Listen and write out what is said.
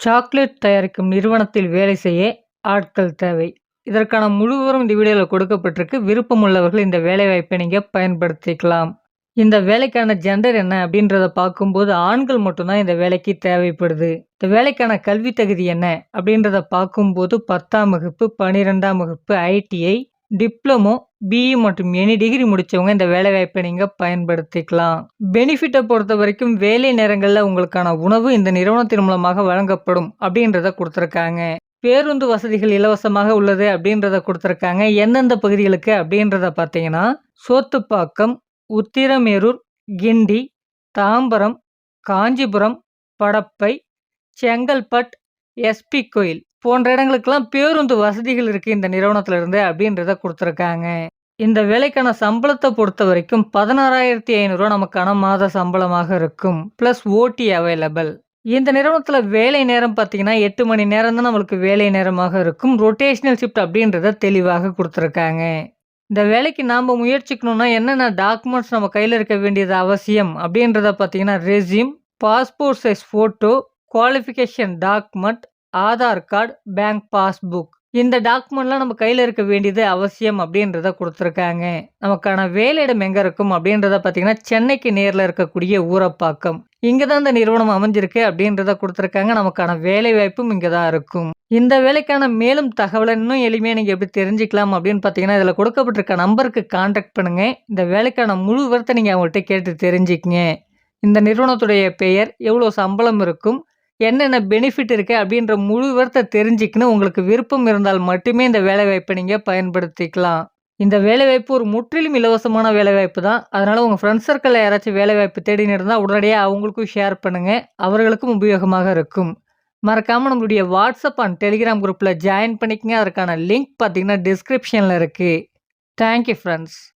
Chocolate தயாரிக்கும் நிறுவனத்தில் வேலை செய்ய ஆட்கள் தேவை. இதற்கான முழுவரும் விவரம் இந்த கொடுக்கப்பட்டிருக்கு. விருப்பம் உள்ளவர்கள் இந்த வேலைவாய்ப்பை நீங்கள் பயன்படுத்திக்கலாம். இந்த வேலைக்கான ஜெண்டர் என்ன அப்படின்றத பார்க்கும்போது, ஆண்கள் மட்டும்தான் இந்த வேலைக்கு தேவைப்படுது. இந்த வேலைக்கான கல்வி தகுதி என்ன அப்படின்றத பார்க்கும்போது 10ஆம் வகுப்பு, 12ஆம் வகுப்பு, ஐடிஐ, டிப்ளமோ, பிஇ மற்றும் எனி டிகிரி முடித்தவங்க இந்த வேலைவாய்ப்பை நீங்கள் பயன்படுத்திக்கலாம். பெனிஃபிட்டை பொறுத்த வரைக்கும் வேலை நேரங்களில் உங்களுக்கான உணவு இந்த நிறுவனத்தின் மூலமாக வழங்கப்படும் அப்படின்றத கொடுத்துருக்காங்க பேருந்து வசதிகள் இலவசமாக உள்ளது அப்படின்றத கொடுத்துருக்காங்க எந்தெந்த பகுதிகளுக்கு அப்படின்றத பார்த்தீங்கன்னா, சோத்துப்பாக்கம், உத்திரமேரூர், கிண்டி, தாம்பரம், காஞ்சிபுரம், படப்பை, செங்கல்பட், எஸ்.பி. கோயில் போன்ற இடங்களுக்கெல்லாம் பேருந்து வசதிகள் இருக்குது இந்த நிறுவனத்தில் இருந்து அப்படின்றத கொடுத்துருக்காங்க இந்த வேலைக்கான சம்பளத்தை பொறுத்த வரைக்கும் பதினாறாயிரத்தி ஐநூறுரூவா நமக்கான மாத சம்பளமாக இருக்கும். ப்ளஸ் ஓடி அவைலபிள். இந்த நிறுவனத்தில் வேலை நேரம் பார்த்தீங்கன்னா, எட்டு மணி நேரம் தான் நம்மளுக்கு வேலை நேரமாக இருக்கும். ரொட்டேஷனல் ஷிஃப்ட் அப்படின்றத தெளிவாக கொடுத்துருக்காங்க இந்த வேலைக்கு நாம் முயற்சிக்கணும்னா என்னென்ன டாக்குமெண்ட்ஸ் நம்ம கையில் இருக்க வேண்டியது அவசியம் அப்படின்றத பார்த்தீங்கன்னா, resume, passport size photo, qualification document, Aadhaar card, bank passbook. இந்த டாக்குமெண்ட்லாம் நம்ம கையில் இருக்க வேண்டியது அவசியம் அப்படின்றத கொடுத்துருக்காங்க நமக்கான வேலையிடம் எங்கே இருக்கும் அப்படின்றத பார்த்தீங்கன்னா, சென்னைக்கு நேரில் இருக்கக்கூடிய ஊரப்பாக்கம். இங்கே தான் இந்த நிறுவனம் அமைஞ்சிருக்கு அப்படின்றத கொடுத்துருக்காங்க நமக்கான வேலைவாய்ப்பும் இங்கே தான் இருக்கும். இந்த வேலைக்கான மேலும் தகவலை இன்னும் எளிமையாக நீங்கள் எப்படி தெரிஞ்சுக்கலாம் அப்படின்னு பார்த்தீங்கன்னா, இதில் கொடுக்கப்பட்டிருக்க நம்பருக்கு காண்டாக்ட் பண்ணுங்கள் இந்த வேலைக்கான முழு விவரத்தை நீங்கள் அவங்கள்ட்ட கேட்டு தெரிஞ்சுக்கங்க. இந்த நிறுவனத்துடைய பெயர், எவ்வளோ சம்பளம் இருக்கும், என்னென்ன பெனிஃபிட் இருக்கு அப்படின்ற முழு விவரத்தை தெரிஞ்சுக்கணும். உங்களுக்கு விருப்பம் இருந்தால் மட்டுமே இந்த வேலைவாய்ப்பை நீங்கள் பயன்படுத்திக்கலாம். இந்த வேலைவாய்ப்பு ஒரு முற்றிலும் இலவசமான வேலைவாய்ப்பு தான். அதனால் உங்கள் ஃப்ரெண்ட்ஸ் சர்க்கிளில் யாராச்சும் வேலைவாய்ப்பு தேடின்னு இருந்தால் உடனடியாக அவங்களுக்கும் ஷேர் பண்ணுங்கள் அவர்களுக்கும் உபயோகமாக இருக்கும். மறக்காமல் நம்மளுடைய வாட்ஸ்அப் அண்ட் டெலிகிராம் குரூப்ல ஜாயின் பண்ணிக்கங்க. அதற்கான லிங்க் பார்த்தீங்கன்னா, டிஸ்கிரிப்ஷனில் இருக்கு. Thank you